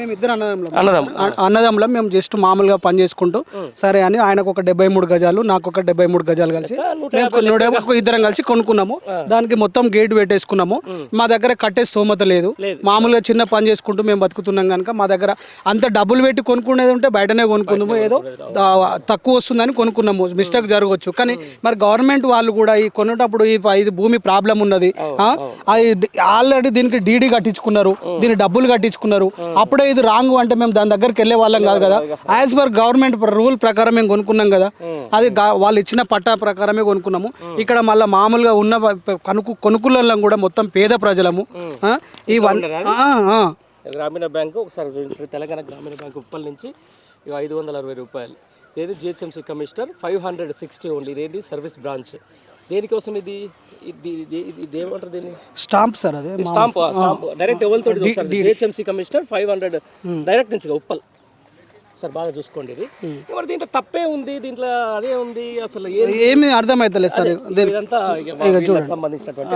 మేము ఇద్దరు అన్నదమ్ములం. అన్నదమ్ములం. మేము జస్ట్ మామూలుగా పని చేసుకుంటూ సరే అని ఆయనకు ఒక డెబ్బై మూడు గజాలు నాకు ఒక డెబ్బై మూడు గజాలు కలిసి మేము ఇద్దరం కలిసి కొనుక్కున్నాము. దానికి మొత్తం గేట్ పెట్టేసుకున్నాము. మా దగ్గర కట్టే స్తోమత లేదు. మామూలుగా చిన్న పని చేసుకుంటూ మేము బతుకుతున్నాం కనుక మా దగ్గర అంత డబ్బులు పెట్టి కొనుక్కునేది ఉంటే బయటనే కొనుక్కుందాము. ఏదో తక్కువ వస్తుందని కొనుక్కున్నాము. మిస్టేక్ జరగవచ్చు. కానీ మరి గవర్నమెంట్ వాళ్ళు కూడా ఈ కొనేటప్పుడు ఈ ఇది భూమి ప్రాబ్లం ఉన్నది. ఆల్రెడీ దీనికి డీడీ కట్టించుకున్నారు. దీని డబ్బులు కట్టించుకున్నారు. అప్పుడే ఇది రాంగ్ అంటే మేము దాని దగ్గరికి వెళ్ళే వాళ్ళం కాదు కదా. యాజ్ పర్ గవర్నమెంట్ రూల్ ప్రకారం మేము కొనుక్కున్నాం కదా. అది వాళ్ళు ఇచ్చిన పట్టా ప్రకారమే కొనుక్కున్నాము. ఇక్కడ మళ్ళీ మామూలుగా ఉన్న కనుక్కు కొనుక్కులం కూడా మొత్తం పేద ప్రజలము. ఈ వన్. గ్రామీణ బ్యాంకు ఒకసారి. తెలంగాణ గ్రామీణ బ్యాంక్ ఉప్పల్ నుంచి ఐదు వందల అరవై రూపాయలు. ఏది GHMC commissioner five hundred sixty only ఇదేంటి సర్వీస్ బ్రాంచ్ దేనికోసం ఇది? ఇది ఏమంటారు దీన్ని? స్టాంప్ సార్ అదే స్టాంప్ స్టాంప్. డైరెక్ట్ ఎవరితో GHMC commissioner five hundred. Direct నుంచి ఉప్పల్. సార్ బాగా చూసుకోండి ఇది. మరి దీంట్లో తప్పే ఉంది? దీంట్లో అదే ఉంది? అసలు ఏమీ అర్థమవుతలేదు సార్ ఇదంతా. సంబంధించినటువంటి